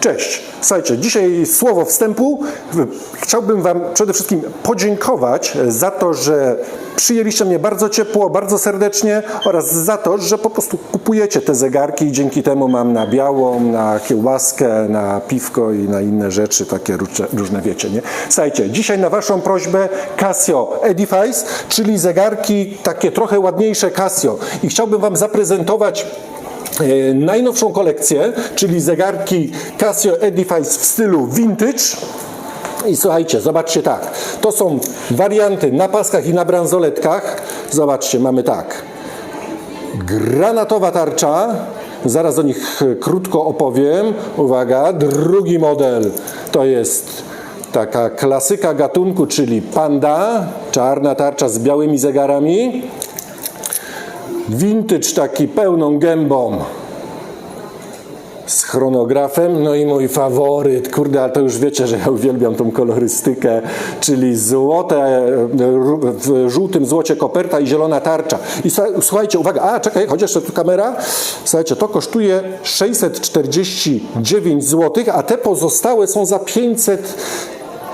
Cześć. Słuchajcie, dzisiaj słowo wstępu. Chciałbym Wam przede wszystkim podziękować za to, że przyjęliście mnie bardzo ciepło, bardzo serdecznie oraz za to, że po prostu kupujecie te zegarki i dzięki temu mam na białą, na kiełbaskę, na piwko i na inne rzeczy, takie różne, różne wiecie, nie? Słuchajcie, dzisiaj na Waszą prośbę Casio Edifice, czyli zegarki takie trochę ładniejsze Casio i chciałbym Wam zaprezentować najnowszą kolekcję, czyli zegarki Casio Edifice w stylu vintage. I słuchajcie, zobaczcie tak, to są warianty na paskach i na bransoletkach. Zobaczcie, mamy tak, granatowa tarcza, zaraz o nich e, krótko opowiem. Uwaga, drugi model to jest taka klasyka gatunku, czyli panda, czarna tarcza z białymi zegarami. Vintage taki pełną gębą z chronografem, no i mój faworyt, kurde, ale to już wiecie, że ja uwielbiam tą kolorystykę, czyli złote, w żółtym złocie koperta i zielona tarcza. I słuchajcie, uwaga, a czekaj, chodź jeszcze tu kamera. Słuchajcie, to kosztuje 649 zł, a te pozostałe są za 500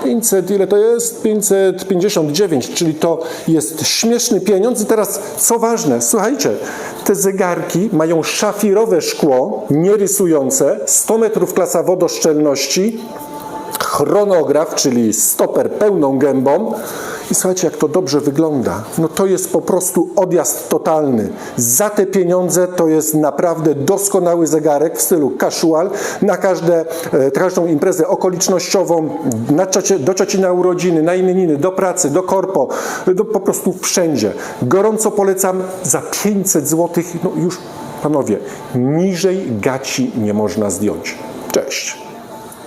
500, ile to jest? 559, czyli to jest śmieszny pieniądz. I teraz, co ważne, słuchajcie, te zegarki mają szafirowe szkło, nierysujące, 100 metrów klasa wodoszczelności, chronograf, czyli stoper pełną gębą. I słuchajcie, jak to dobrze wygląda. No to jest po prostu odjazd totalny. Za te pieniądze to jest naprawdę doskonały zegarek w stylu casual na każde, e, każdą imprezę okolicznościową, na ciocie, do urodziny, na imieniny, do pracy, do korpo, do, po prostu wszędzie. Gorąco polecam za 500 zł. No już, panowie, niżej gaci nie można zdjąć. Cześć.